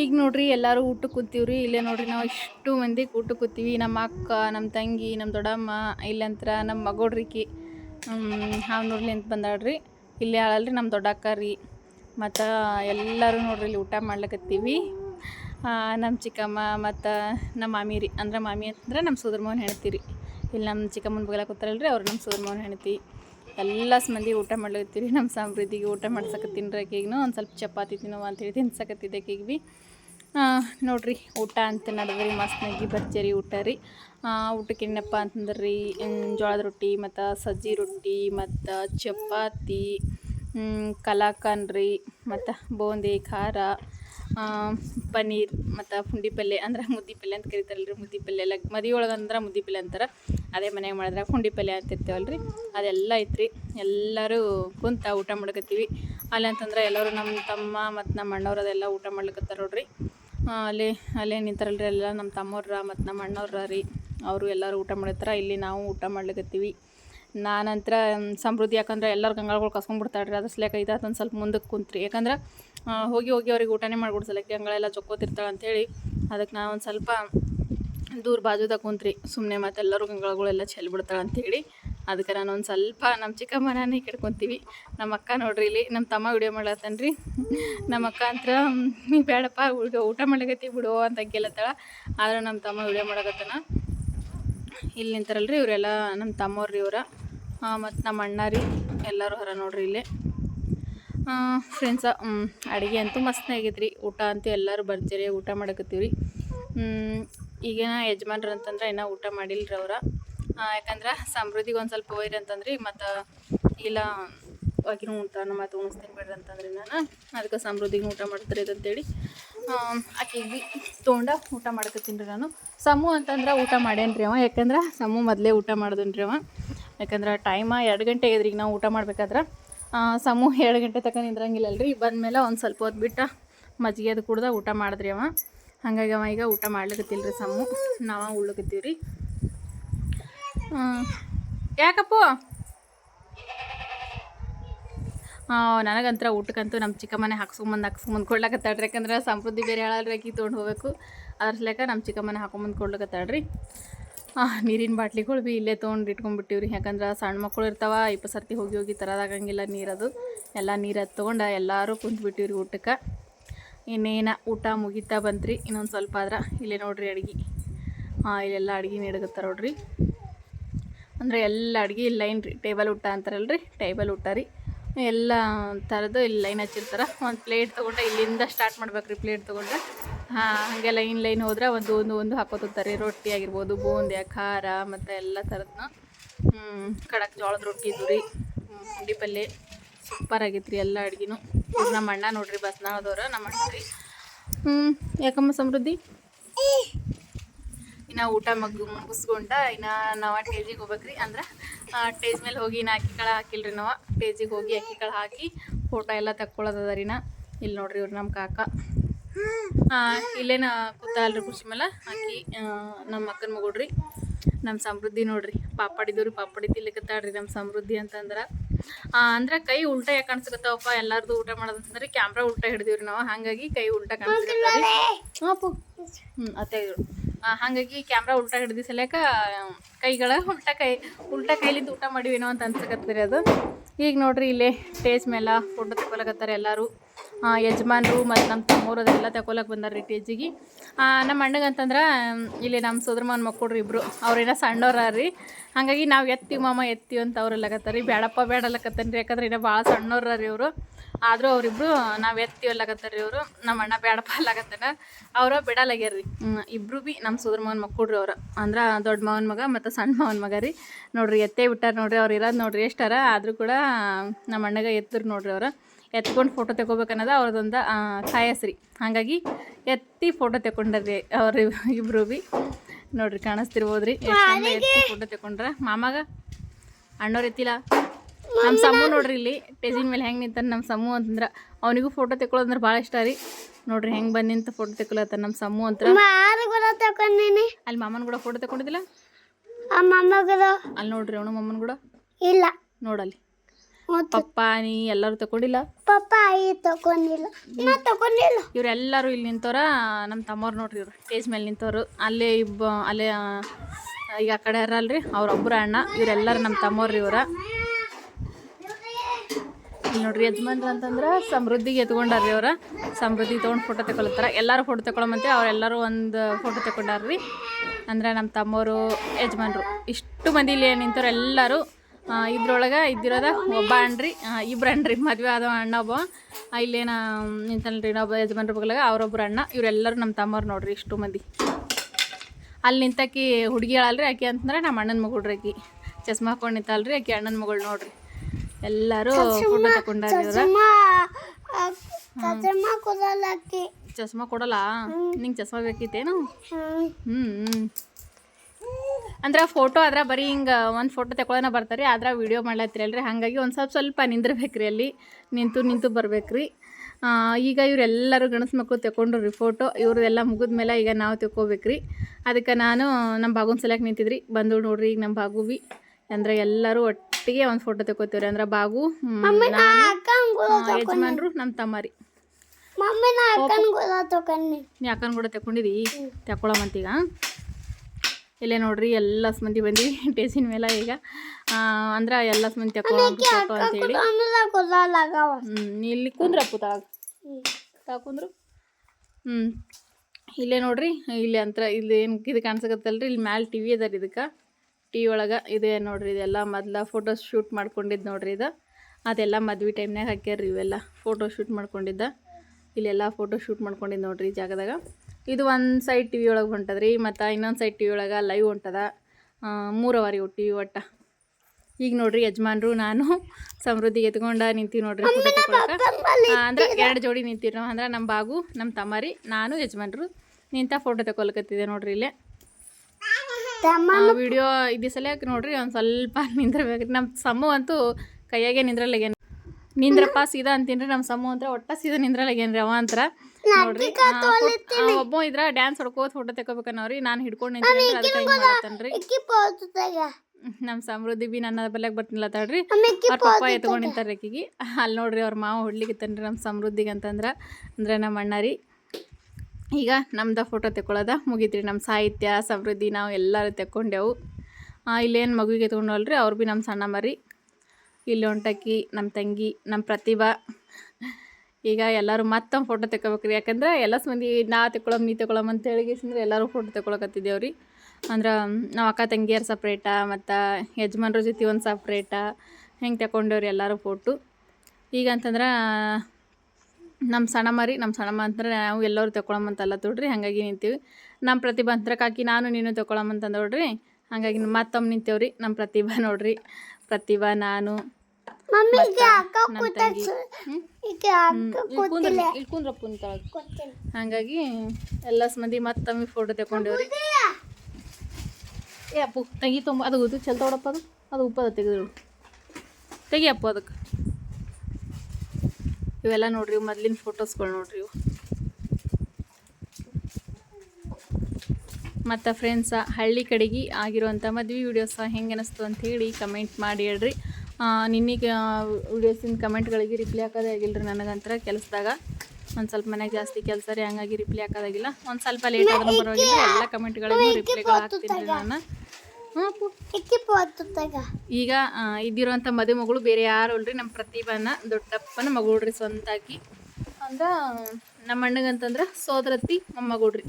ಈಗ ನೋಡ್ರಿ ಎಲ್ಲರೂ ಊಟಕ್ಕೆ ಕೂತೀವ್ರಿ. ಇಲ್ಲೇ ನೋಡ್ರಿ ನಾವು ಇಷ್ಟು ಮಂದಿ ಊಟಕ್ಕೆ ಕೂತೀವಿ. ನಮ್ಮ ಅಕ್ಕ, ನಮ್ಮ ತಂಗಿ, ನಮ್ಮ ದೊಡ್ಡಮ್ಮ, ಇಲ್ಲಂತ್ರ ನಮ್ಮ ಮಗೋಡ್ರಿಕಿ ಹಾವು ನೋಡ್ಲಿ ಅಂತ ಬಂದಾಳ್ರಿ. ಇಲ್ಲೇ ಆಳಲ್ರಿ ನಮ್ಮ ದೊಡ್ಡ ಅಕ್ಕ ರೀ. ಮತ್ತು ಎಲ್ಲರೂ ನೋಡ್ರಿ ಇಲ್ಲಿ ಊಟ ಮಾಡ್ಲಕತ್ತೀವಿ. ನಮ್ಮ ಚಿಕ್ಕಮ್ಮ ಮತ್ತು ನಮ್ಮ ಮಾಮಿ ರೀ. ಅಂದ್ರೆ ಮಾಮಿ ಅಂತಂದ್ರೆ ನಮ್ಮ ಸೋದರ ಹೆಣ್ತೀರಿ ಹೆಣ್ತಿ ಇಲ್ಲಿ ನಮ್ಮ ಚಿಕ್ಕಮ್ಮನ ಬಗಲ ಕೂತಾರಲ್ರಿ, ಅವ್ರು ನಮ್ಮ ಸೋದರ ಮಾವನ ಹೆಣ್ತಿ ಎಲ್ಲ ಮಂದಿ ಊಟ ಮಾಡ್ಲತ್ತೀರಿ ನಮ್ಮ ಸಮೃದ್ಧಿಗೆ ಊಟ ಮಾಡ್ಸಕತ್ತೀನಿ ಆಕೆಗೂ ಒಂದು ಸ್ವಲ್ಪ ಚಪಾತಿ ತಿನ್ನುವ ಅಂತೇಳಿ ತಿನ್ಸಕತ್ತಿದ್ದೆ ಆಕೆಗೆ ಭೀ ನೋಡ್ರಿ ಊಟ ಅಂತ ನಡೆದ್ರಿ ಮಸ್ತ್ನಾಗಿ ಬರ್ಜರಿ ಊಟ ರೀ. ಊಟಕ್ಕೆ ಏನಪ್ಪ ಅಂತಂದ್ರೆ ರೀ ಜೋಳದ ರೊಟ್ಟಿ ಮತ್ತು ಸಜ್ಜಿ ರೊಟ್ಟಿ ಮತ್ತು ಚಪಾತಿ ಹ್ಮ್, ಕಲಾಕನ್ ರೀ ಮತ್ತು ಬೂಂದಿ ಖಾರ ಪನ್ನೀರ್ ಮತ್ತು ಪುಂಡಿ ಪಲ್ಯ ಅಂದ್ರೆ ಮುದ್ದಿ ಪಲ್ಯ ಅಂತ ಕರಿತಾರಲ್ರಿ, ಮುದ್ದಿ ಪಲ್ಯ ಎಲ್ಲ ಮದಿಯೊಳಗೆ ಅಂದ್ರೆ ಮುದ್ದಿ ಪಲ್ಯ ಅಂತಾರೆ. ಅದೇ ಮನೆಗೆ ಮಾಡಿದ್ರೆ ಪುಂಡಿ ಪಲ್ಯ ಅಂತಿರ್ತೇವಲ್ರಿ ಅದೆಲ್ಲ ಐತ್ರಿ. ಎಲ್ಲರೂ ಕುಂತ ಊಟ ಮಾಡ್ಕತ್ತೀವಿ. ಅಲ್ಲಿ ಅಂತಂದ್ರೆ ಎಲ್ಲರೂ ನಮ್ಮ ತಮ್ಮ ಮತ್ತು ನಮ್ಮ ಅಣ್ಣವ್ರು ಅದೆಲ್ಲ ಊಟ ಮಾಡ್ಲಿಕ್ಕತ್ತಾರ ನೋಡ್ರಿ. ಅಲ್ಲಿ, ಅಲ್ಲೇ ನಿಂತಾರಲ್ರಿ ಎಲ್ಲ ನಮ್ಮ ತಮ್ಮವ್ರ ಮತ್ತು ನಮ್ಮ ಅಣ್ಣವ್ರ ರೀ. ಅವರು ಎಲ್ಲರೂ ಊಟ ಮಾಡತ್ತಾರ ಇಲ್ಲಿ ನಾವು ಊಟ ಮಾಡ್ಲಿಕತ್ತೀವಿ. ನಾನಂತರ ಸಮೃದ್ಧಿ ಯಾಕಂದ್ರೆ ಎಲ್ಲರೂ ಗಂಗಾಳಗಳು ಕಸ್ಕೊಂಡ್ಬಿಡ್ತಾಳ್ರಿ ಅದ್ರ ಸಲಕ ಇದಾತ ಒಂದು ಸ್ವಲ್ಪ ಮುಂದಕ್ಕೆ ಕುಂತ್ರಿ. ಯಾಕಂದ್ರೆ ಹೋಗಿ ಹೋಗಿ ಅವ್ರಿಗೆ ಊಟನೇ ಮಾಡ್ಕೊಡ್ಸಲಕ್ಕೆ ಗಂಗಳೆಲ್ಲ ಚೊಕ್ಕೋತಿರ್ತಾಳೆ ಅಂಥೇಳಿ ಅದಕ್ಕೆ ನಾನು ಒಂದು ಸ್ವಲ್ಪ ದೂರ ಬಾಜುದಾಗ ಕುಂತ್ರಿ. ಸುಮ್ಮನೆ ಮತ್ತೆ ಎಲ್ಲರೂ ಗಂಗಳಗಳೆಲ್ಲ ಚೆಲ್ಲಿ ಬಿಡ್ತಾಳೆ ಅಂಥೇಳಿ ಅದಕ್ಕೆ ನಾನು ಒಂದು ಸ್ವಲ್ಪ ನಮ್ಮ ಚಿಕ್ಕಮ್ಮನೇ ಕೆಡ್ಕೊತೀವಿ ನಮ್ಮ ಅಕ್ಕ ನೋಡ್ರಿ ಇಲ್ಲಿ ನಮ್ಮ ತಮ್ಮ ವಿಡಿಯೋ ಮಾಡ್ಲತ್ತನ್ರಿ ರೀ ನಮ್ಮ ಅಕ್ಕ ಅಂತ್ರ ನೀ ಬೇಡಪ್ಪ ಊಟ ಊಟ ಮಾಡ್ಲಿಕತ್ತಿ ಬಿಡು ಅಂತ ಕೇಳತ್ತಾಳ. ಆದ್ರೆ ನಮ್ಮ ತಮ್ಮ ವಿಡಿಯೋ ಮಾಡಕತ್ತಾನ. ಇಲ್ಲಿ ನಿಂತಾರಲ್ರಿ ಇವರೆಲ್ಲ ನಮ್ಮ ತಮ್ಮವ್ರಿ ಇವ್ರ. ಮತ್ತು ನಮ್ಮ ಅಣ್ಣ ರೀ, ಎಲ್ಲರೂ ಹೊರ ನೋಡ್ರಿ ಇಲ್ಲಿ. ಫ್ರೆಂಡ್ಸ ಅಡುಗೆ ಅಂತೂ ಮಸ್ತ್ ರೀ ಊಟ ಅಂತೂ ಎಲ್ಲರೂ ಭರ್ಜರಿ ಊಟ ಮಾಡಕತ್ತೀವಿ ರೀ ಈಗೇನ ಯಜಮಾನ್ರು ಅಂತಂದ್ರೆ ಇನ್ನೂ ಊಟ ಮಾಡಿಲ್ಲರಿ ಅವ್ರ. ಯಾಕಂದ್ರೆ ಸಮೃದ್ಧಿಗೆ ಒಂದು ಸ್ವಲ್ಪ ಒಯ್ರಿ ಅಂತಂದ್ರಿ, ಮತ್ತು ಇಲ್ಲ ಆಕಿನ ಊಟ ಮತ್ತು ಉಣಿಸ್ತೀನಿ ಬಿಡ್ರಿ ಅಂತಂದ್ರೆ ನಾನು. ಅದಕ್ಕೆ ಸಮೃದ್ಧಿಗೆ ಊಟ ಮಾಡ್ತಾರೆ ಅಂತೇಳಿ ಆಕೆಗೆ ತೊಗೊಂಡ ಊಟ ಮಾಡ್ಕೊತೀನಿ ರೀ ನಾನು. ಸಮು ಅಂತಂದ್ರೆ ಊಟ ಮಾಡೇನ್ರಿ ಅವ, ಯಾಕಂದ್ರೆ ಸಮೂ ಮೊದಲೇ ಊಟ ಮಾಡ್ದನ್ರಿ ಅವ. ಯಾಕಂದ್ರೆ ಟೈಮ ಎರಡು ಗಂಟೆ ಇದ್ರಿ ಈಗ ನಾವು ಊಟ ಮಾಡ್ಬೇಕಾದ್ರೆ ಸಮೂಹ ಸಮು ಎರಡು ಗಂಟೆ ತನಕ ನಿಂದ್ರಂಗಿಲ್ಲಲ್ರಿ. ಬಂದಮೇಲೆ ಒಂದು ಸ್ವಲ್ಪ ಹೊತ್ತು ಬಿಟ್ಟು ಮಜ್ಜಿಗೆ ಅದು ಕುಡ್ದ ಊಟ ಮಾಡಿದ್ರಿ ಅವ. ಹಾಗಾಗಿ ಅವ ಈಗ ಊಟ ಮಾಡ್ಲಿಕತ್ತಿಲ್ಲ ರೀ ಸಮು ನಾವು ಉಳ್ಳಕತ್ತೀವಿ ರೀ ಯಾಕಪ್ಪು? ನನಗಂತರ ಊಟಕ್ಕಂತೂ ನಮ್ಮ ಚಿಕ್ಕಮ್ಮನೆ ಹಾಕ್ಸ್ಕೊಂಬಂದು ಹಾಕ್ಸ್ಕೊಂಬಂದು ಕೊಡ್ಲಕತ್ತಾಳ್ರಿ. ಯಾಕಂದ್ರೆ ಸಮೃದ್ಧಿ ಬೇರೆ ಹೇಳಲ್ರಿ ಅಕ್ಕಿ ತೊಗೊಂಡು ಹೋಗ್ಬೇಕು ಅದ್ರ ಸಲಕ ನಮ್ಮ ಚಿಕ್ಕಮ್ಮನೆ ಹಾಕೊಂಬಂದು ಕೊಡ್ಲಕತ್ತಾಳ್ರಿ. ನೀರಿನ ಬಾಟ್ಲಿಗಳು ಭೀ ಇಲ್ಲೇ ತೊಗೊಂಡು ಇಟ್ಕೊಂಡ್ಬಿಟ್ಟಿವ್ರಿ. ಯಾಕಂದ್ರೆ ಸಣ್ಣ ಮಕ್ಕಳು ಇರ್ತಾವ ಇಪ್ಪತ್ತು ಸರ್ತಿ ಹೋಗಿ ಹೋಗಿ ತರದಾಗಂಗಿಲ್ಲ ನೀರದು ಎಲ್ಲ ನೀರದು ತೊಗೊಂಡು ಎಲ್ಲರೂ ಕುಂತ್ಬಿಟ್ಟಿವ್ರಿ ಊಟಕ್ಕೆ. ಇನ್ನೇನು ಊಟ ಮುಗಿತಾ ಬಂತ್ರಿ, ಇನ್ನೊಂದು ಸ್ವಲ್ಪ ಆದ್ರೆ ಇಲ್ಲೇ ನೋಡ್ರಿ ಅಡ್ಗೆ. ಹಾಂ ಇಲ್ಲೆಲ್ಲ ಅಡ್ಗೆ ನೀಡಗತ್ತಾರ ನೋಡ್ರಿ. ಅಂದರೆ ಎಲ್ಲ ಅಡುಗೆ ಇಲ್ಲಿ ಲೈನ್ ರೀ ಟೇಬಲ್ ಊಟ ಅಂತಾರಲ್ರಿ, ಟೇಬಲ್ ಊಟ ರೀ. ಎಲ್ಲ ಥರದ್ದು ಇಲ್ಲಿ ಲೈನ್ ಹಚ್ಚಿರ್ತಾರೆ, ಒಂದು ಪ್ಲೇಟ್ ತೊಗೊಂಡು ಇಲ್ಲಿಂದ ಸ್ಟಾರ್ಟ್ ಮಾಡ್ಬೇಕು ರೀ ಪ್ಲೇಟ್ ತೊಗೊಂಡು ಹಾಂ, ಹಾಗೆಲ್ಲ ಲೈನ್ ಲೈನ್ ಹೋದ್ರೆ ಒಂದು ಒಂದು ಒಂದು ಹಾಕೋತಾರೆ ರೊಟ್ಟಿ ಆಗಿರ್ಬೋದು, ಬೂಂದಿ, ಖಾರ, ಮತ್ತು ಎಲ್ಲ ಥರದ್ನ. ಕಡಕ್ ಜೋಳದ ರೊಟ್ಟಿ ಇದ್ದು ರೀ ಪುಂಡಿ ಪಲ್ಯ ಸೂಪರ್ ಆಗೈತೆ ರೀ ಎಲ್ಲ ಅಡ್ಗೆನೂ. ನಮ್ಮ ಅಣ್ಣ ನೋಡ್ರಿ ಬಸ್ನಾಳದವ್ರು, ನಮ್ಮ ಅಣ್ಣ ರೀ ಹ್ಞೂ ಯಾಕಮ್ಮ ಸಮೃದ್ಧಿ? ಇನ್ನು ಊಟ ಮಗ್ ಮುಗಿಸ್ಕೊಂಡ ಇನ್ನು ನಾವು ಟೇಜಿಗೆ ಹೋಗ್ಬೇಕ್ರಿ. ಅಂದ್ರೆ ಟೇಜ್ ಮೇಲೆ ಹೋಗಿ ಇನ್ನು ಅಕ್ಕಿ ಕಾಳು ಹಾಕಿಲ್ರಿ ನಾವು. ಟೇಜಿಗೆ ಹೋಗಿ ಅಕ್ಕಿ ಕಾಳು ಹಾಕಿ, ಫೋಟೋ ಎಲ್ಲ ತಕ್ಕೊಳ್ಳೋದದ ರೀ ನಾ ಇಲ್ಲಿ ನೋಡ್ರಿ ಇವ್ರು ನಮ್ಮ ಕಾಕ. ಇಲ್ಲೇನ ಕೂತಲ್ರಿ ಖುಷಿ ಮೇಲೆ ಹಾಕಿ ನಮ್ಮ ಅಕ್ಕನ ಮಗುಡ್ರಿ ನಮ್ಮ ಸಮೃದ್ಧಿ ನೋಡ್ರಿ. ಪಾಪಡಿದವ್ರಿ ಪಾಪಡಿ ತಿನ್ಲಿಕತ್ತಾಳ್ರಿ ನಮ್ಮ ಸಮೃದ್ಧಿ ಅಂತಂದ್ರೆ. ಅಂದ್ರೆ ಕೈ ಉಲ್ಟಾ ಯಾಕೆ ಕಾಣಿಸ್ಕತ್ತಾವಪ್ಪ? ಎಲ್ಲಾರ್ದು ಊಟ ಮಾಡೋದಂತಂದ್ರೆ ಕ್ಯಾಮ್ರಾ ಉಲ್ಟಾ ಹಿಡಿದಿವ್ರಿ ನಾವು. ಹಾಗಾಗಿ ಕೈ ಉಲ್ಟಾ ಕಾಣಿಸ್ಕೊಂಡು ಹಾಪು ಹ್ಞೂ ಅತ್ತೆ ಹಾಗಾಗಿ ಕ್ಯಾಮ್ರಾ ಉಲ್ಟಾ ಹಿಡ್ದು ಸಲಕ ಕೈಗಳ ಉಲ್ಟಾ ಕೈ, ಉಲ್ಟಾ ಕೈಲಿಂದ ಊಟ ಮಾಡಿವೇನೋ ಅಂತ ಅನ್ಸಕತ್ತೀರಿ ಅದು. ಈಗ ನೋಡ್ರಿ ಇಲ್ಲೇ ಟೇಸ್ಟ್ ಮೇಲೆ ಫೋಟೋ ತಗೊಳಕತ್ತಾರೆ ಎಲ್ಲರೂ. ಯಜಮಾನ್ರು ಮತ್ತು ನಮ್ಮ ತಮ್ಮವ್ರು ಅದೆಲ್ಲ ತಗೊಳಕ್ ಬಂದಾರ್ರಿ ಟೇಜಿಗೆ ನಮ್ಮ ಅಣ್ಣಗೆ ಅಂತಂದ್ರೆ ಇಲ್ಲಿ ನಮ್ಮ ಸೋದರಮ್ಮನ ಮಕ್ಕಳು ಇಬ್ಬರು ಅವ್ರೇನ ಸಣ್ಣವ್ರ ರೀ. ಹಾಗಾಗಿ ನಾವು ಎತ್ತೀವಿ ಮಾಮ, ಎತ್ತೀವಿ ಅಂತ ಅವ್ರೆಲ್ಲಕತ್ತಾರ ರೀ. ಬೇಡಪ್ಪ ಬೇಡಲ್ಲಕತ್ತಾನ ರೀ. ಯಾಕಂದ್ರೆ ಇನ್ನೂ ಭಾಳ ಸಣ್ಣವ್ರ ರೀ ಇವರು ಆದರೂ ಅವರಿಬ್ರು ನಾವು ಎತ್ತೀವಿ ರೀ ಇವರು ನಮ್ಮ ಅಣ್ಣ ಬೇಡಪ್ಪ ಅಲ್ಲಕತ್ತಾನ ಅವರು ಬಿಡಲಾಗ್ಯಾರ ರೀ. ಇಬ್ಬರು ಭೀ ನಮ್ಮ ಸೋದರ ಮಕ್ಕಳು ರೀ ಅವ್ರು. ಅಂದ್ರೆ ದೊಡ್ಡ ಮಾವನ ಮಗ ಮತ್ತು ಸಣ್ಣ ಮಾವನ ಮಗ ರೀ. ನೋಡ್ರಿ, ಎತ್ತೇ ಬಿಟ್ಟಾರ ನೋಡ್ರಿ, ಅವ್ರು ಇರೋದು ನೋಡ್ರಿ ಎಷ್ಟಾರ. ಆದರೂ ಕೂಡ ನಮ್ಮ ಅಣ್ಣಗೆ ಎತ್ತರು ನೋಡ್ರಿ ಅವ್ರು. ಎತ್ಕೊಂಡು ಫೋಟೋ ತಗೋಬೇಕನ್ನೋದು ಅವ್ರದ್ದೊಂದು ರೀ ಹಾಗಾಗಿ ಎತ್ತಿ ಫೋಟೋ ತಗೊಂಡ್ರಿ ಅವ್ರ ಇಬ್ಬರು ಬಿ ನೋಡ್ರಿ ಕಾಣಿಸ್ತಿರ್ಬೋದ್ರಿ. ಎತ್ತಿ ಫೋಟೋ ತಗೊಂಡ್ರ ಮಾಮಾಗ ಅಣ್ಣವ್ರು ಎತ್ತಿಲ್ಲ. ನಮ್ಮ ಸಮೂ ನೋಡ್ರಿ ಇಲ್ಲಿ ಟೇಜಿನ ಮೇಲೆ ಹೆಂಗೆ ನಿಂತಾನೆ ನಮ್ಮ ಸಮೂ ಅಂತಂದ್ರೆ ಅವನಿಗೂ ಫೋಟೋ ತೆಕ್ಕೊಳ್ಳೋದಂದ್ರೆ ಭಾಳ ಇಷ್ಟ ರೀ. ನೋಡ್ರಿ ಹೆಂಗೆ ಬಂದು ನಿಂತು ಫೋಟೋ ತೆಕ್ಕೊಳತ್ತಾನ ನಮ್ಮ ಸಮ್ಮು ಅಂತ ಅಲ್ಲಿ ಮಾಮನ ಕೂಡ ಫೋಟೋ ತಗೊಂಡಿದ್ದಿಲ್ಲ ಅಲ್ಲಿ ನೋಡ್ರಿ ಅವನು ಮಮ್ಮನ ಕೂಡ? ಇಲ್ಲ. ನೋಡಲ್ಲಿ ಪಪ್ಪ ನೀ ಎಲ್ಲರೂ ತಕೊಂಡಿಲ್ಲ ಪಪ್ಪ ಈ ತಕೊಂಡಿಲ್ಲ ನಾ ತಗೊಂಡಿಲ್ಲ. ಇವರೆಲ್ಲರೂ ಇಲ್ಲಿ ನಿಂತವ್ರ ನಮ್ಮ ತಮ್ಮವ್ರು ನೋಡ್ರಿ ಇವ್ರು. ಸ್ಟೇಜ್ ಮೇಲೆ ನಿಂತವ್ರು. ಅಲ್ಲೇ ಇಬ್ಬ ಅಲ್ಲೇ ಈಗ ಆ ಕಡೆ ಅಲ್ರಿ ಅವ್ರೊಬ್ಬರ ಅಣ್ಣ ಇವರೆಲ್ಲರೂ ನಮ್ಮ ತಮ್ಮವ್ರಿ ಇವ್ರ. ಇಲ್ಲಿ ನೋಡ್ರಿ ಯಜಮಾನ್ರು ಅಂತಂದ್ರೆ ಸಮೃದ್ಧಿಗೆ ಎತ್ಕೊಂಡಾರ್ರಿ ಅವ್ರ. ಸಮೃದ್ಧಿ ತೊಗೊಂಡು ಫೋಟೋ ತಗೊಳತ್ತಾರ ಎಲ್ಲರೂ ಫೋಟೋ ತಗೊಳಮಂತೆ ಅವರೆಲ್ಲರೂ ಒಂದು ಫೋಟೋ ತಗೊಂಡಾರ್ರಿ. ಅಂದ್ರೆ ನಮ್ಮ ತಮ್ಮವರು ಯಜಮಾನ್ರು. ಇಷ್ಟು ಮಂದಿ ಇಲ್ಲಿ ನಿಂತವ್ರು ಎಲ್ಲರೂ. ಇದ್ರೊಳಗೆ ಇದ್ದಿರೋದ ಒಬ್ಬ ಅಣ್ರಿ ಇಬ್ರು ಅಣ್ರಿ ಮದುವೆ ಆದವ ಅಣ್ಣ ಒಬ್ಬ. ಇಲ್ಲೇನ ನಿಂತಲ್ರಿ ಇನ್ನೊಬ್ಬ ಯಜಮಾನ್ರ ಬಗ್ಗೆ ಅವರೊಬ್ರು ಅಣ್ಣ. ಇವರೆಲ್ಲರೂ ನಮ್ಮ ತಮ್ಮವ್ರು ನೋಡ್ರಿ ಇಷ್ಟು ಮಂದಿ. ಅಲ್ಲಿ ನಿಂತಾಕಿ ಹುಡುಗಿ ಹೇಳಲ್ರಿ ಆಕೆ ಅಂತಂದ್ರೆ ನಮ್ಮ ಅಣ್ಣನ ಮಗಳ್ರಿ ಆಕಿ. ಚಸ್ಮಾ ಹಾಕೊಂಡು ನಿಂತಲ್ರಿ ಆಕಿ ಅಣ್ಣನ ಮಗಳು ನೋಡ್ರಿ. ಎಲ್ಲರೂ ಫೋಟೋ ತಗೊಂಡಿ ಚಸ್ಮಾ ಕೊಡಲ್ಲ ನಿಂಗೆ ಚಸ್ಮಾ ಬೇಕಿತ್ತೇನು? ಹ್ಮ್. ಹ್ಞೂ ಅಂದ್ರೆ ಫೋಟೋ ಆದ್ರೆ ಬರೀ ಹಿಂಗೆ ಒಂದು ಫೋಟೋ ತಗೊಳ್ಳೋಣ ಬರ್ತಾರೆ ಆದ್ರೆ ವಿಡಿಯೋ ಮಾಡ್ಲತ್ತಿರಲ್ರಿ ಹಾಗಾಗಿ ಒಂದು ಸ್ವಲ್ಪ ಸ್ವಲ್ಪ ನಿಂದಿರ್ಬೇಕ್ರಿ ಅಲ್ಲಿ. ನಿಂತು ನಿಂತು ಬರ್ಬೇಕ್ರಿ. ಈಗ ಇವರೆಲ್ಲರೂ ಗಣಸ್ ಮಕ್ಕಳು ತಗೊಂಡ್ರಿ ಫೋಟೋ ಇವ್ರದೆಲ್ಲ ಮುಗಿದ ಮೇಲೆ ಈಗ ನಾವು ತಗೋಬೇಕ್ರಿ ಅದಕ್ಕೆ ನಾನು ನಮ್ಮ ಬಾಗುನ ಸಲಕ್ಕೆ ನಿಂತಿದ್ರಿ. ಬಂದು ನೋಡ್ರಿ ಈಗ ನಮ್ಮ ಬಾಗುವಿ. ಅಂದ್ರೆ ಎಲ್ಲರೂ ಒಟ್ಟಿಗೆ ಒಂದು ಫೋಟೋ ತಗೋತೀವ್ರಿ ಅಂದ್ರೆ ಬಾಗು ಯಜಮಾನ್ರು ನಮ್ಮ ತಮ್ಮರಿ ನಾ ಅಕ್ಕನ್ ಕೂಡ ತಗೊಂಡಿದಿ ತಗೊಳಮಂತೀಗ ಇಲ್ಲೇ ನೋಡ್ರಿ ಎಲ್ಲ ಮಂದಿ ಬಂದ್ವಿ. ಟೇಸಿನ ಮೇಲೆ ಈಗ. ಅಂದ್ರೆ ಎಲ್ಲ ಮಂದಿ ಅಂತೇಳಿ. ಹ್ಞೂ ಇಲ್ಲಿ ಕುಂದ್ರ ತಾ ಕುಂದ್ರು. ಹ್ಞೂ ಇಲ್ಲೇ ನೋಡ್ರಿ ಇಲ್ಲಿ ಅಂತ ಇಲ್ಲಿ ಏನು ಇದು ಕಾಣಿಸಕತ್ತಲ್ರಿ ಇಲ್ಲಿ ಮ್ಯಾಲೆ ಟಿವಿ ಅದ ರೀ ಇದಕ್ಕೆ. ಟಿ ವಿ ಒಳಗೆ ಇದೆ ನೋಡ್ರಿ ಇದೆಲ್ಲ ಮೊದ್ಲ ಫೋಟೋ ಶೂಟ್ ಮಾಡ್ಕೊಂಡಿದ್ದು ನೋಡ್ರಿ ಇದು. ಅದೆಲ್ಲ ಮದ್ವೆ ಟೈಮ್ನಾಗ ಹಾಕ್ಯಾರ್ರಿ ಇವೆಲ್ಲ ಫೋಟೋ ಶೂಟ್ ಮಾಡ್ಕೊಂಡಿದ್ದ. ಇಲ್ಲೆಲ್ಲ ಫೋಟೋ ಶೂಟ್ ಮಾಡ್ಕೊಂಡಿದ್ದು ನೋಡ್ರಿ ಈ ಜಾಗದಾಗ. ಇದು ಒಂದು ಸೈಡ್ ಟಿ ವಿ ಒಳಗೆ ಹೊಂಟದ್ರಿ ಮತ್ತು ಇನ್ನೊಂದು ಸೈಡ್ ಟಿ ವಿ ಒಳಗೆ ಲೈವ್ ಹೊಂಟದ. ಮೂರವರಿ ಟಿ ವಿ ಒಟ್ಟ. ಈಗ ನೋಡ್ರಿ ಯಜಮಾನ್ರು ನಾನು ಸಮೃದ್ಧಿ ಎತ್ಕೊಂಡ ನಿಂತೀವಿ ನೋಡ್ರಿ ಅಂದ್ರೆ ಎರಡು ಜೋಡಿ ನಿಂತೀವಿ ನಾವು ಅಂದ್ರೆ ನಮ್ಮ ಬಾಗು ನಮ್ಮ ತಮ್ಮರಿ ನಾನು ಯಜಮಾನ್ರು ನಿಂತ ಫೋಟೋ ತಗೊಳಕತ್ತಿದೆ ನೋಡ್ರಿ ಇಲ್ಲೇ. ವಿಡಿಯೋ ಇದೇ ಸಲ ನೋಡ್ರಿ ಒಂದು ಸ್ವಲ್ಪ ನಿಂದ್ರಬೇಕ್ರಿ. ನಮ್ಮ ಸಮ್ಮು ಅಂತೂ ಕೈಯಾಗೆ ನಿಂದ್ರಲ್ಲಾಗೇನು ನಿಂದ್ರಪ್ಪ ಸೀದಾ ಅಂತೀನ್ರಿ ನಮ್ಮ ಸಮ್ಮು ಅಂತ ಒಟ್ಟ ಸೀದಾ ನಿಂದ್ರಲ್ಲಾಗೇನ್ರಿ ಅವ ಅಂತರ. ನೋಡ್ರಿ. ಒಬ್ಬ ಇದ್ರ ಡ್ಯಾನ್ಸ್ ಹೊಡ್ಕೋತ ಫೋಟೋ ತಗೋಬೇಕನ್ನವ್ರಿ ನಾನು ಹಿಡ್ಕೊಂಡು ನಿಂತೀನಿ ಅದಕ್ಕೆ ಹಿಂಗೆ ಮಾಡತ್ತನ್ರಿ. ನಮ್ಮ ಸಮೃದ್ಧಿ ಬಿ ನನ್ನ ಬಲ್ಯಾಗ ಬರ್ತಿಲ್ಲ ತಡ್ರಿ. ಅವ್ರ ಪಪ್ಪ ಎತ್ಕೊಂಡು ನಿಂತಾರೆ ಆಕಿಗೆ ಅಲ್ಲಿ ನೋಡ್ರಿ ಅವ್ರ ಮಾವ ಹೊಡ್ಲಿಕ್ಕಿತ್ತನ್ರಿ ನಮ್ಮ ಸಮೃದ್ಧಿಗೆ ಅಂತಂದ್ರೆ. ಅಂದ್ರೆ ನಮ್ಮ ಅಣ್ಣ ರೀ ಈಗ ನಮ್ದು ಫೋಟೋ ತೆಕ್ಕೊಳ್ಳೋದ ಮುಗೀತ್ರಿ ನಮ್ಮ ಸಾಹಿತ್ಯ ಸಮೃದ್ಧಿ ನಾವು ಎಲ್ಲರೂ ತೆಕ್ಕೊಂಡೆವು. ಇಲ್ಲೇನು ಮಗುವಿಗೆ ತೊಗೊಂಡಲ್ರಿ ಅವ್ರು ಭೀ ನಮ್ಮ ಸಣ್ಣ ಮರಿ. ಇಲ್ಲಿ ಹೊಂಟಕ್ಕಿ ನಮ್ಮ ತಂಗಿ ನಮ್ಮ ಪ್ರತಿಭಾ. ಈಗ ಎಲ್ಲರೂ ಮತ್ತೊಮ್ಮೆ ಫೋಟೋ ತೆಕ್ಕೋಬೇಕ್ರಿ. ಯಾಕಂದ್ರೆ ಎಲ್ಲ ಮಂದಿ ನಾ ತೆಕ್ಕೊಳಮ್, ನೀ ತೆಕ್ಕೊಳಮ್ ಅಂತ ಹೇಳಿಗೆಸಂದ್ರೆ ಎಲ್ಲರೂ ಫೋಟೋ ತೆಕ್ಕೊಳಕತ್ತಿದ್ದೇವೆ ರೀ ಅಂದ್ರೆ ನಾವು ಅಕ್ಕ ತಂಗಿಯರ್ ಸಪ್ರೇಟ ಮತ್ತು ಯಜಮಾನ್ರ ಜೊತೆ ಒಂದು ಸಪ್ರೇಟ ಹೆಂಗೆ ತಗೊಂಡೇವ್ರಿ ಎಲ್ಲರೂ ಫೋಟೋ ಈಗ ಅಂತಂದ್ರೆ ನಮ್ಮ ಸಣ್ಣಮ್ಮ ರೀ ನಮ್ಮ ಸಣ್ಣಮ್ಮ ಅಂತಂದ್ರೆ ನಾವು ಎಲ್ಲರೂ ಅಂತಲ್ಲ ತೊಡ್ರಿ, ಹಾಗಾಗಿ ನಿಂತೀವಿ. ನಮ್ಮ ಪ್ರತಿಭಾ ನಾನು, ನೀನು ತಗೊಳಮಂತ ನೋಡ್ರಿ. ಹಾಗಾಗಿ ಮತ್ತೊಮ್ಮೆ ನಿಂತೇವ್ರಿ ನಮ್ಮ ಪ್ರತಿಭಾ ನೋಡ್ರಿ. ಪ್ರತಿಭಾ ನಾನು. ಮಮ್ಮಿ ಅಕ್ಕ ಅಕ್ಕ ಇಲ್ಲಿ ಕುಂದ್ರಪ್ಪ ಕುಂತಾಳ ಹಾಗಾಗಿ ಎಲ್ಲ ಮಂದಿ ಮತ್ತೊಮ್ಮೆ ಫೋಟೋ ತಗೊಂಡೇವ್ರಿ ಏ ಅಪ್ಪು ತಂಗಿ ತುಂಬ ಅದು ಉದ್ದು ಚಲ್ ತಗೊಳಪ್ಪ ಅದು. ಅದು ಉಪ್ಪದ ತೆಗೆದು ತೆಗಿ ಅಪ್ಪು ಅದಕ್ಕೆ. ಇವೆಲ್ಲ ನೋಡ್ರಿ ಮೊದ್ಲಿನ ಫೋಟೋಸ್ಗಳು ನೋಡ್ರಿ ಇವು. ಮತ್ತು ಫ್ರೆಂಡ್ಸ ಹಳ್ಳಿ ಕಡೆಗೆ ಆಗಿರುವಂಥ ಮದ್ವೆ ವೀಡಿಯೋಸ ಹೆಂಗೆ ಅನಿಸ್ತು ಅಂತ ಹೇಳಿ ಕಮೆಂಟ್ ಮಾಡಿ ಹೇಳ್ರಿ. ನಿನ್ನೆಗೆ ವೀಡಿಯೋಸಿನ ಕಮೆಂಟ್ಗಳಿಗೆ ರಿಪ್ಲೈ ಹಾಕೋದೇ ಆಗಿಲ್ಲ ರೀ ನನಗಂತರ ಕೆಲಸದಾಗ. ಒಂದು ಸ್ವಲ್ಪ ಮನೆಗೆ ಜಾಸ್ತಿ ಕೆಲಸ ರೀ ಹಂಗಾಗಿ ರಿಪ್ಲೈ ಹಾಕೋದಾಗಿಲ್ಲ. ಒಂದು ಸ್ವಲ್ಪ ಲೇಟ್ ಆದ್ರೂ ಪರವಾಗಿಲ್ಲ ಎಲ್ಲ ಕಮೆಂಟ್ಗಳಿಗೂ ರಿಪ್ಲೈಗಳು ಹಾಕ್ತೀನಿ ರೀ ನಾನು. ಈಗ ಇದ್ದಿರೋಂಥ ಮದುವೆ ಮಗಳು ಬೇರೆ ಯಾರು ಅಲ್ರಿ ನಮ್ಮ ಪ್ರತಿಭಾನ ದೊಡ್ಡಪ್ಪನ ಮಗಳ್ರಿ ಸ್ವಂತ ಹಾಕಿ ಅಂದ್ರೆ ನಮ್ಮ ಅಣ್ಣಗಂತಂದ್ರೆ ಸೋದರತ್ತಿ ಮೊಮ್ಮಗಳ್ರಿ.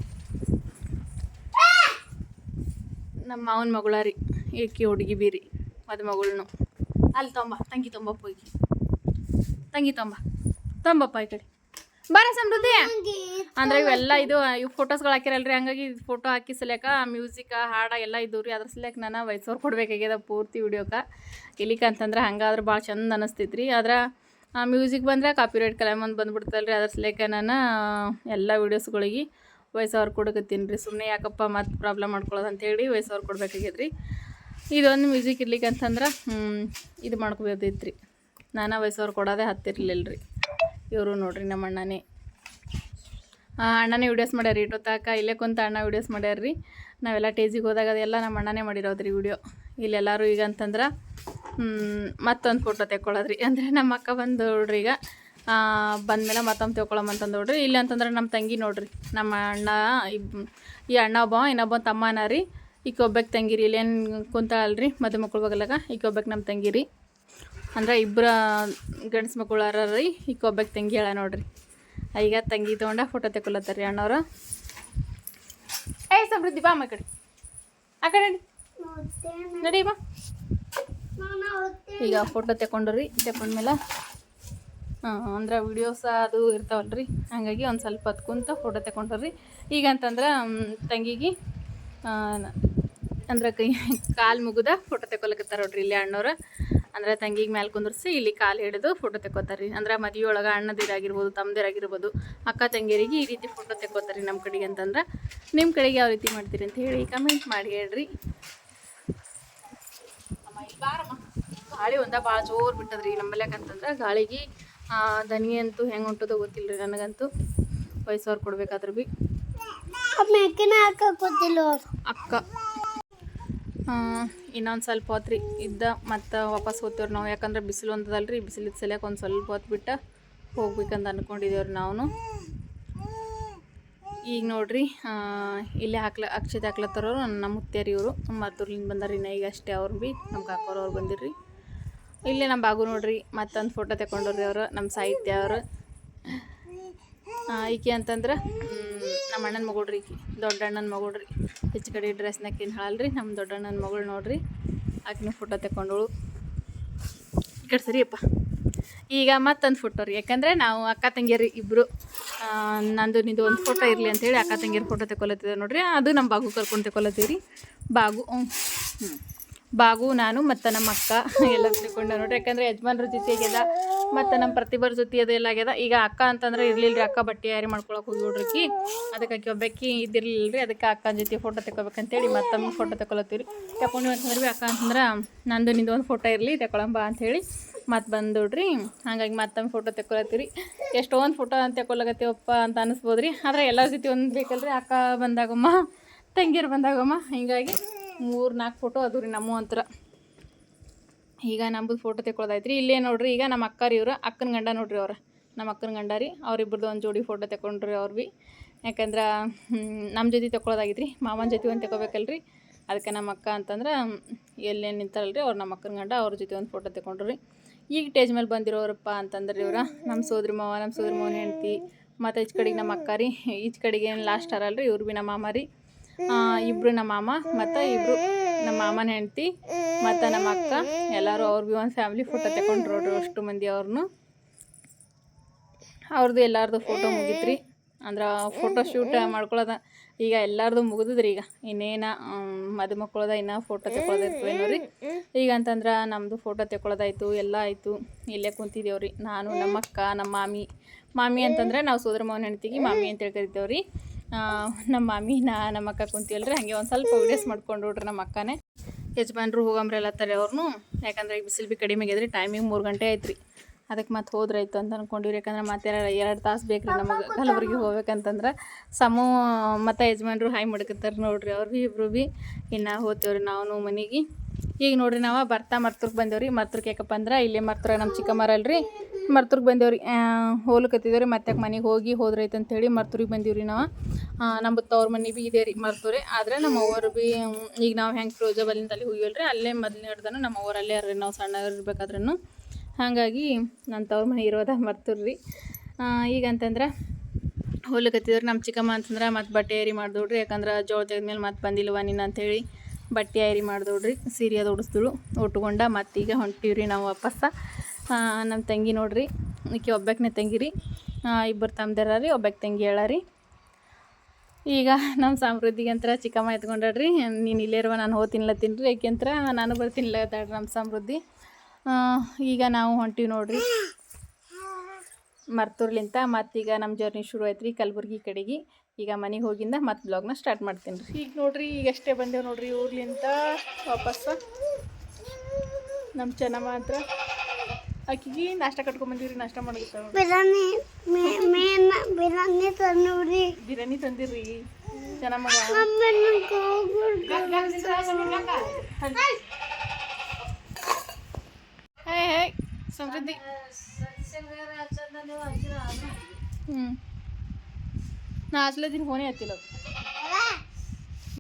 ನಮ್ಮ ಮಾವನ ಮಗಳ ರೀ ಈಕಿ ಹುಡುಗಿ ಬೀರಿ ಮದುವೆ ಮಗಳ್ನು ಅಲ್ಲಿ ತೊಂಬ, ತಂಗಿ ತೊಂಬಪ್ಪ ಹೋಗಿ ತಂಗಿ ತೊಂಬ ತೊಂಬಪ್ಪ ಈ ಕಡೆ. ಬರ ಸಮೃದ್ಧಿ. ಅಂದ್ರೆ ಇವೆಲ್ಲ ಇದು, ಇವು ಫೋಟೋಸ್ಗಳು ಹಾಕಿರಲ್ರಿ, ಹಂಗಾಗಿ ಫೋಟೋ ಹಾಕಿ ಸಲಕ ಮ್ಯೂಸಿಕ ಹಾಡ ಎಲ್ಲ ಇದ್ದವು ರೀ. ಅದ್ರ ಸಲಕ ನಾನು ವಯಸ್ಸವ್ರು ಕೊಡ್ಬೇಕಾಗ್ಯದ ಪೂರ್ತಿ ವಿಡಿಯೋಕ ಇಲ್ಲಿಕ ಅಂತಂದ್ರೆ ಹಂಗಾದ್ರೆ ಭಾಳ ಚಂದ ಅನಿಸ್ತೈತ್ರಿ. ಆದ್ರೆ ಮ್ಯೂಸಿಕ್ ಬಂದ್ರೆ ಕಾಪಿರೈಟ್ ಕಲಾಮ್ ಅಂತ ಬಂದ್ಬಿಡ್ತಲ್ರಿ. ಅದ್ರ ಸಲಕ ನಾನು, ಎಲ್ಲ ವೀಡಿಯೋಸ್ಗಳಿಗೆ ವಯಸ್ಸವ್ರು ಕೊಡಕತ್ತೀನಿ ರೀ. ಸುಮ್ಮನೆ ಯಾಕಪ್ಪ ಮತ್ತೆ ಪ್ರಾಬ್ಲಮ್ ಮಾಡ್ಕೊಳ್ಳೋದು ಅಂತೇಳಿ ವಯಸ್ಸವ್ರು ಕೊಡ್ಬೇಕಾಗ್ಯದ್ರಿ. ಇದೊಂದು ಮ್ಯೂಸಿಕ್ ಇರ್ಲಿಕ್ಕೆ ಅಂತಂದ್ರೆ ಇದು ಮಾಡ್ಕೋಬೋದೈತೆ ರೀ ನಾನಾ ವಯಸ್ಸವ್ರು ಕೊಡೋದೇ ಹತ್ತಿರ್ಲಿಲ್ಲ ರೀ ಇವರು ನೋಡ್ರಿ ನಮ್ಮ ಅಣ್ಣನೇ ಅಣ್ಣನೇ ವಿಡಿಯೋಸ್ ಮಾಡ್ಯಾರ ತಾಕ ಇಲ್ಲೇ ಕುಂತ ಅಣ್ಣ ವಿಡಿಯೋಸ್ ಮಾಡ್ಯಾರ ರೀ ನಾವೆಲ್ಲ ಟೇಜಿಗೆ ಹೋದಾಗ ಅದೆಲ್ಲ ನಮ್ಮ ಅಣ್ಣನೇ ಮಾಡಿರೋದ್ರಿ ವಿಡಿಯೋ ಇಲ್ಲೆಲ್ಲರೂ ಈಗ ಅಂತಂದ್ರೆ ಮತ್ತೊಂದು ಫೋಟೋ ತೆಕ್ಕೊಳ್ಳೋದ್ರಿ ಅಂದರೆ ನಮ್ಮ ಅಕ್ಕ ಬಂದು ನೋಡ್ರಿ ಈಗ. ಬಂದಮೇಲೆ ಮತ್ತೊಮ್ಮೆ ಅಂತ ನೋಡ್ರಿ. ಇಲ್ಲ ಅಂತಂದ್ರೆ ನಮ್ಮ ತಂಗಿ ನೋಡ್ರಿ. ನಮ್ಮ ಅಣ್ಣ ಈ ಅಣ್ಣ ಒಬ್ಬ, ಇನ್ನೊಬ್ಬ ತಮ್ಮನ ರೀ. ಈಕೆ ಒಬ್ಬಕ್ಕೆ ತಂಗಿರಿ ಇಲ್ಲೇನು ಕುಂತಾಳಲ್ರಿ? ಮದುವೆ ಮಕ್ಕಳು ಬಗಲಾಗ ಈಕೆ ಒಬ್ಬಕ್ಕೆ ನಮ್ಮ ತಂಗಿರಿ. ಅಂದ್ರೆ ಇಬ್ಬರ ಗಂಡ್ಸು ಮಕ್ಕಳು ರೀ ಈಕೆ ಒಬ್ಬಕ್ಕೆ ತಂಗಿ ಹೇಳ ನೋಡ್ರಿ. ಈಗ ತಂಗಿ ತೊಗೊಂಡ ಫೋಟೋ ತೆಕ್ಕೊಳತ್ತಾರ ಅಣ್ಣವ್ರ. ಏ ಸಮೃದ್ಧಿ ಬಾ ಕಡೆ. ಆ ಕಡೆ ನಡಿ. ಬಾ. ಈಗ ಫೋಟೋ ತೆಕ್ಕೊಂಡ್ರಿ ಮೇಲೆ ಅಂದ್ರೆ ವಿಡಿಯೋಸ ಅದು ಇರ್ತಾವಲ್ರಿ. ಹಾಗಾಗಿ ಒಂದು ಸ್ವಲ್ಪ ಹೊತ್ತು ಕುಂತ ಫೋಟೋ ತೆಕ್ಕೊಂಡ್ರಿ. ಈಗ ಅಂತಂದ್ರೆ ತಂಗಿಗೆ ಅಂದ್ರೆ ಕೈ ಕಾಲು ಮುಗಿದ ಫೋಟೋ ತೆಕೊಲಕತ್ತಾರ ನೋಡ್ರಿ ಇಲ್ಲಿ ಅಣ್ಣವ್ರು. ಅಂದ್ರೆ ತಂಗಿಗೆ ಮ್ಯಾಲೆ ಕುಂದರ್ಸಿ ಇಲ್ಲಿ ಕಾಲು ಹಿಡಿದು ಫೋಟೋ ತೆಕ್ಕೋತಾರೆ ರೀ. ಅಂದ್ರೆ ಮದುವೆಯೊಳಗೆ ಒಳಗೆ ಅಣ್ಣದಿರಾಗಿರ್ಬೋದು ತಮ್ಮದಿರಾಗಿರ್ಬೋದು ಅಕ್ಕ ತಂಗಿಯರಿಗೆ ಈ ರೀತಿ ಫೋಟೋ ತೆಕ್ಕೋತಾರೆ ನಮ್ಮ ಕಡೆಗೆ ಅಂತಂದ್ರೆ. ನಿಮ್ಮ ಕಡೆಗೆ ಯಾವ ರೀತಿ ಮಾಡ್ತೀರಿ ಅಂತ ಹೇಳಿ ಕಮೆಂಟ್ ಮಾಡಿ ಹೇಳ್ರಿ. ಅಮ್ಮ ಇಲ್ಲಿ ಬಾರಮ್ಮ. ಗಾಳಿ ಒಂದ ಭಾಳ ಜೋರು ಬಿಟ್ಟದ್ರಿ ನಮ್ಮಲ್ಯಾಕ ಯಾಕಂತಂದ್ರೆ ಗಾಳಿಗೆ ದನಿ ಅಂತೂ ಹೆಂಗೆ ಹೊಂಟದೋ ಗೊತ್ತಿಲ್ಲ ರೀ ನನಗಂತೂ. ವಯಸ್ಸವ್ರು ಕೊಡ್ಬೇಕಾದ್ರೂ ಭೀ ಅಕ್ಕ. ಇನ್ನೊಂದು ಸ್ವಲ್ಪ ಹೊತ್ತು ರೀ ಇದ್ದ ಮತ್ತು ವಾಪಸ್ ಹೋಗ್ತೇವ್ರಿ ನಾವು. ಯಾಕಂದ್ರೆ ಬಿಸಿಲು ಒಂದದಲ್ರಿ, ಬಿಸಿಲಿದ ಸಲಿಯಾಕ ಒಂದು ಸ್ವಲ್ಪ ಹೊತ್ತು ಬಿಟ್ಟು ಹೋಗ್ಬೇಕಂತ ಅಂದ್ಕೊಂಡಿದ್ದೇವ್ರಿ ನಾವು ಈಗ ನೋಡ್ರಿ ಇಲ್ಲೇ ಹಾಕ್ಲ, ಅಕ್ಷತೆ ಹಾಕ್ಲತ್ತಾರವ್ರು ನಮ್ಮ ಮುತ್ತೇರಿ ಇವರು. ಮದ್ದೂರ್ಲಿಂದ ಬಂದಾರಿ ನಾ ಈಗ ಅಷ್ಟೇ ಅವ್ರು ಭೀ ನಮ್ಮ ಕಾಕೋರು ಅವ್ರು ಬಂದಿರ್ರಿ. ಇಲ್ಲೇ ನಮ್ಮ ಬಾಗು ನೋಡ್ರಿ, ಮತ್ತೊಂದು ಫೋಟೋ ತಗೊಂಡ್ರಿ ಅವರು ನಮ್ಮ ಸಾಹಿತ್ಯ ಅವರು. ಈಕೆ ಅಂತಂದ್ರೆ ನಮ್ಮ ಅಣ್ಣನ ಮಗಳ್ರಿ ದೊಡ್ಡ ಅಣ್ಣನ ಮಗಳ್ರಿ. ಹೆಚ್ಚು ಕಡೆ ಡ್ರೆಸ್ನಾಕಿನ ಹಾಳಲ್ರಿ ನಮ್ಮ ದೊಡ್ಡ ಅಣ್ಣನ ಮಗಳು ನೋಡ್ರಿ. ಆಕಿನ ಫೋಟೋ ತಗೊಂಡಳು ಈ ಕಡೆ ಸರಿಯಪ್ಪ. ಈಗ ಮತ್ತೊಂದು ಫೋಟೋ ರೀ, ಯಾಕಂದರೆ ನಾವು ಅಕ್ಕ ತಂಗಿಯರು ಇಬ್ಬರು ನಂದು ನಿಂದು ಒಂದು ಫೋಟೋ ಇರಲಿ ಅಂತೇಳಿ ಅಕ್ಕ ತಂಗಿಯರ ಫೋಟೋ ತಗೊಳತ್ತಿದ್ದೆ ನೋಡ್ರಿ. ಅದು ನಮ್ಮ ಬಾಗು ಕರ್ಕೊಂಡು ತಗೊಳತ್ತೀವಿ ರೀ ಬಾಗು ಹ್ಞೂ ಬಾಗು ನಾನು ಮತ್ತು ನಮ್ಮ ಅಕ್ಕ ಎಲ್ಲ ತಿಳ್ಕೊಂಡೆ ನೋಡ್ರಿ. ಯಾಕಂದ್ರೆ ಯಜಮಾನ್ರ ಜೊತೆ ಆಗ್ಯದ, ಮತ್ತು ನಮ್ಮ ಪ್ರತಿಭರ ಜೊತೆ ಅದೆಲ್ಲ ಆಗ್ಯದ. ಈಗ ಅಕ್ಕ ಅಂತಂದ್ರೆ ಇರ್ಲಿಲ್ಲ ರೀ ಅಕ್ಕ ಬಟ್ಟೆ ಯಾರಿ ಮಾಡ್ಕೊಳಕ್ಕೆ ಹೋಗ್ಬಿಡ್ರಿ ಅದಕ್ಕೆ ಆಕಿ ಒಬ್ಬಾಕಿ ಇದ್ದಿರ್ಲಿಲ್ಲ ರೀ ಅದಕ್ಕೆ ಅಕ್ಕನ ಜೊತೆ ಫೋಟೋ ತಗೋಬೇಕಂತೇಳಿ ಮತ್ತೊಮ್ಮೆ ಫೋಟೋ ತಗೊಳತ್ತೀವಿ ರೀ ತಗೊಂಡು ಅಂತಂದ್ರೆ ಅಕ್ಕ ಅಂತಂದ್ರೆ, ನಂದು ನಿಂದು ಒಂದು ಫೋಟೋ ಇರಲಿ ತಗೊಳಂಬ ಅಂಥೇಳಿ ಮತ್ತೆ ಬಂದುಡ್ರಿ ಹಾಗಾಗಿ ಮತ್ತೊಮ್ಮೆ ಫೋಟೋ ತಗೊಳತ್ತೀರಿ ಎಷ್ಟೊಂದು ಫೋಟೋ ಅಂತ ತೆಕ್ಕೊಳಕತ್ತೀವಪ್ಪ ಅಂತ ಅನಿಸ್ಬೋದು ರೀ ಆದರೆ ಎಲ್ಲರ ಜೊತೆ ಒಂದು ಬೇಕಲ್ರಿ, ಅಕ್ಕ ಬಂದಾಗಮ್ಮ, ತಂಗಿಯರು ಬಂದಾಗಮ್ಮ. ಹಿಂಗಾಗಿ ಮೂರು ನಾಲ್ಕು ಫೋಟೋ ಅದು ರೀ ನಮ್ಮ ಅಂತರ ಈಗ ನಮ್ಮದು ಫೋಟೋ ತೆಕ್ಕೊಳ್ಳೋದೈತ್ರಿ ಇಲ್ಲೇ ನೋಡ್ರಿ, ಈಗ ನಮ್ಮ ಅಕ್ಕರಿ ಇವ್ರ, ಅಕ್ಕನ ಗಂಡ ನೋಡ್ರಿ ಅವ್ರ. ನಮ್ಮ ಅಕ್ಕನ ಗಂಡ ರೀ ಅವ್ರಿಬ್ರದ್ದು ಒಂದು ಜೋಡಿ ಫೋಟೋ ತಕೊಂಡ್ರಿ ಅವ್ರು ಭೀ ಯಾಕಂದ್ರೆ ನಮ್ಮ ಜೊತೆ ತೆಕ್ಕೊಳ್ಳೋದಾಗಿತ್ತು ರೀ ಮಾಮನ ಜೊತೆ ಒಂದು ತಕೋಬೇಕಲ್ರಿ ಅದಕ್ಕೆ ನಮ್ಮ ಅಕ್ಕ ಅಂತಂದ್ರೆ, ಎಲ್ಲೇ ನಿಂತಾರಲ್ರಿ ಅವ್ರು ನಮ್ಮ ಅಕ್ಕನ ಗಂಡ, ಅವ್ರ ಜೊತೆ ಒಂದು ಫೋಟೋ ತಕೊಂಡ್ರಿ ಈಗ ಟೇಜ್ ಮೇಲೆ ಬಂದಿರೋರಪ್ಪ ಅಂತಂದ್ರೆ ಇವ್ರ. ನಮ್ಮ ಸೋದರಿ ಮಾವ ನಮ್ಮ ಸೋದರಿ ಮಾವನ ಹೆಂಡ್ತಿ. ಮತ್ತು ಈಚ್ ಕಡೆಗೆ ನಮ್ಮ ಅಕ್ಕ ರೀ. ಈಚ್ ಕಡೆಗೆ ಏನು ಲಾಸ್ಟ್ ಅರಲ್ರಿ, ಇವ್ರು ಭೀ ನಮ್ಮ ಮಾಮ ರೀ. ಇಬ್ಬರು ನಮ್ಮ ಮಾಮ ಮತ್ತು ಇಬ್ಬರು ನಮ್ಮ ಮಾಮನ ಹೆಂಡ್ತಿ ಮತ್ತು ನಮ್ಮ ಅಕ್ಕ. ಎಲ್ಲರೂ ಅವ್ರು ಭೀ ಒಂದು ಫ್ಯಾಮಿಲಿ ಫೋಟೋ ತಗೊಂಡ್ರು ಅಷ್ಟು ಮಂದಿ ಅವ್ರನ್ನು ಅವ್ರದ್ದು ಎಲ್ಲಾರ್ದು ಫೋಟೋ ಮುಗಿತ್ರಿ. ಅಂದ್ರೆ ಫೋಟೋ ಶೂಟ್ ಮಾಡ್ಕೊಳ್ಳೋದ ಈಗ ಎಲ್ಲಾರ್ದು ಮುಗಿದ್ರಿ ಈಗ. ಇನ್ನೇನ ಮದುಮಕ್ಕಳದ ಇನ್ನೂ ಫೋಟೋ ತಗೊಳ್ಳೋದಿರ್ತೀವಿ ನೋಡ್ರಿ ಈಗ ಅಂತಂದ್ರೆ ನಮ್ಮದು ಫೋಟೋ ತಗೊಳ್ಳೋದಾಯ್ತು ಎಲ್ಲ ಆಯಿತು. ಇಲ್ಲೇ ಕುಂತಿದ್ದೇವ್ರಿ ನಾನು, ನಮ್ಮ ಅಕ್ಕ, ನಮ್ಮ ಮಾಮಿ. ಮಾಮಿ ಅಂತಂದ್ರೆ ನಾವು ಸೋದರ ಮಾವನ ಹೆಂಡ್ತಿಗೆ ಮಾಮಿ ಅಂತೇಳಿ ಕರಿತೇವ್ರಿ ರೀ ನಮ್ಮ ಮಾಮಿ ನಾ ನಮ್ಮ ಅಕ್ಕ ಕುಂತೀವಲ್ರಿ, ಹಂಗೆ ಒಂದು ಸ್ವಲ್ಪ ವೀಡಿಯೋಸ್ ಮಾಡ್ಕೊಂಡು ನೋಡ್ರಿ ನಮ್ಮ ಅಕ್ಕನೇ. ಯಜಮಾನ್ರು ಹೋಗಂಬ್ರೆ ಎಲ್ಲ ತಲೆ ಅವ್ರನ್ನು ಯಾಕಂದ್ರೆ ಈಗ ಬಿಸಿಲು ಭೀ ಕಡಿಮೆ ಆಗ್ಯದ್ರಿ ಟೈಮಿಂಗ್ ಮೂರು ಗಂಟೆ ಆಯ್ತು ರೀ ಅದಕ್ಕೆ ಮತ್ತೆ ಹೋದ್ರಾಯ್ತು ಅಂತ ಅನ್ಕೊಂಡಿವ್ರಿ. ಯಾಕಂದ್ರೆ ಮತ್ತೆ ಎರಡು ತಾಸು ಬೇಕು ರೀ ನಮಗೆ ಕಲಬುರ್ಗಿ ಹೋಗ್ಬೇಕಂತಂದ್ರೆ. ಸಮೂ ಮತ್ತು ಯಜಮಾನ್ರು ಹಾಯ್ ಮಾಡ್ಕೊತಾರೆ ನೋಡ್ರಿ. ಅವ್ರು ಭೀ ಇಬ್ರು ಭೀ ಇನ್ನು ಹೋಗ್ತೇವ್ರಿ ನಾವು ಮನೆಗೆ. ಈಗ ನೋಡ್ರಿ ನಾವು ಬರ್ತಾ ಮರ್ತುರ್ಗ್ ಬಂದೇವ್ರಿ. ಮರ್ತುರ್ಗ್ ಯಾಕಪ್ಪ ಅಂದ್ರೆ ಇಲ್ಲೇ ಮರ್ತುರ ನಮ್ಮ ಚಿಕ್ಕಮ್ಮರಲ್ರಿ ಮರ್ತುರ್ಗ್ ಬಂದೇವ್ರಿ. ಹೋಗ್ಲಿಕತ್ತಿದ್ದೇವ್ರಿ ಮತ್ತೆ ಮನೆಗೆ ಹೋಗಿ ಹೋದ್ರೈತೆ ಅಂತೇಳಿ ಮರ್ತುರಿಗೆ ಬಂದೀವ್ರಿ ನಾವು. ನಮ್ಮ ತವ್ರ ಮನೆ ಭೀ ಇದೆ ರೀ ಮರ್ತುರಿ. ಆದರೆ ನಮ್ಮ ಅವ್ವರು ಭೀ ಈಗ ನಾವು ಹೆಂಗೆ ಫ್ರೋಜಬಲ್ಲಿಂದ ಅಲ್ಲಿ ಹೋಗಿವಲ್ರಿ ಅಲ್ಲೇ ಮೊದಲನೇ ಹಿಡ್ದನು ನಮ್ಮ ಅವ್ರು ಅಲ್ಲೇ ನಾವು ಸಣ್ಣ ಇರ್ಬೇಕಾದ್ರೂ ಹಾಗಾಗಿ ನನ್ನ ತವ್ರ ಮನೆ ಇರೋದ ಮರ್ತುರ್ರಿ ಈಗ ಅಂತಂದ್ರೆ ಹೋಗ್ಲಿಕತ್ತಿದ್ರು ನಮ್ಮ ಚಿಕ್ಕಮ್ಮ ಅಂತಂದ್ರೆ ಮತ್ತೆ ಬಟ್ಟೆ ಏರಿ ಮಾಡಿದ್ರಿ ಯಾಕಂದ್ರೆ ಜೋಳ ತೆಗೆದ್ಮೇಲೆ ಮತ್ತೆ ಬಂದಿಲ್ವ ನೀನು ಅಂಥೇಳಿ ಬಟ್ಟೆ ಐರಿ ಮಾಡಿದೋಡ್ರಿ ಸೀರೆ ಅದು ಉಡಿಸ್ದಳು. ಉಟ್ಕೊಂಡ ಮತ್ತೀಗ ಹೊಂಟೀವ್ರಿ ನಾವು ವಾಪಸ್ಸ. ನಮ್ಮ ತಂಗಿ ನೋಡ್ರಿ, ಈಕೆ ಒಬ್ಬಾಕನೇ ತಂಗಿರಿ. ಇಬ್ಬರು ತಮ್ಮದಾರ ರೀ ಒಬ್ಬಾಕೆ ತಂಗಿ ಹೇಳಾರಿ. ಈಗ ನಮ್ಮ ಸಮೃದ್ಧಿಗೆ ಅಂತ ಚಿಕ್ಕಮ್ಮ ಎತ್ಕೊಂಡ್ರಿ ನೀನು ಇಲ್ಲೇ ಇರುವ, ನಾನು ಹೋಗ್ತಿನ್ಲತ್ತೀನಿ ರೀ ಯಾಕೆಂತ್ರ ನಾನು ಬರ್ತೀನಿಲ್ಲತ್ತಾಡ್ರಿ ನಮ್ಮ ಸಮೃದ್ಧಿ. ಈಗ ನಾವು ಹೊಂಟೀವಿ ನೋಡ್ರಿ. ಮರ್ತೂರ್ಲಿಂತ ಮತ್ತೀಗ ನಮ್ಮ ಜರ್ನಿ ಶುರು ಆಯ್ತು ರೀ ಕಲಬುರ್ಗಿ ಕಡೆಗೆ. ಈಗ ಮನೆಗೆ ಹೋಗಿಂದ ಮತ್ತೆ ಬ್ಲಾಗ್ನ ಸ್ಟಾರ್ಟ್ ಮಾಡ್ತೀನಿ ರೀ. ಈಗ ನೋಡ್ರಿ ಈಗ ಅಷ್ಟೇ ಬಂದೇವು ನೋಡ್ರಿ ಊರ್ಲಿಂತ ವಾಪಸ್. ನಮ್ಮ ಚೆನ್ನ ಮಾತ್ರ ಆಕಿಗೆ ನಾಷ್ಟ ಕಟ್ಕೊಂಬಂದಿವ್ರಿ ನಾಷ್ಟ ಮಾಡಿ ಬಿರಿಯಾನಿ ಮೇ- ಮೇನ ಬಿರಿಯಾನಿ ತಂದೂರಿ. ಬಿರಿಯಾನಿ ತಂದಿರಿ. ಹೇ ಹೇ ಸಮೃದ್ಧಿ. ಹ್ಞೂ ना आजलं दिन होणे येतील.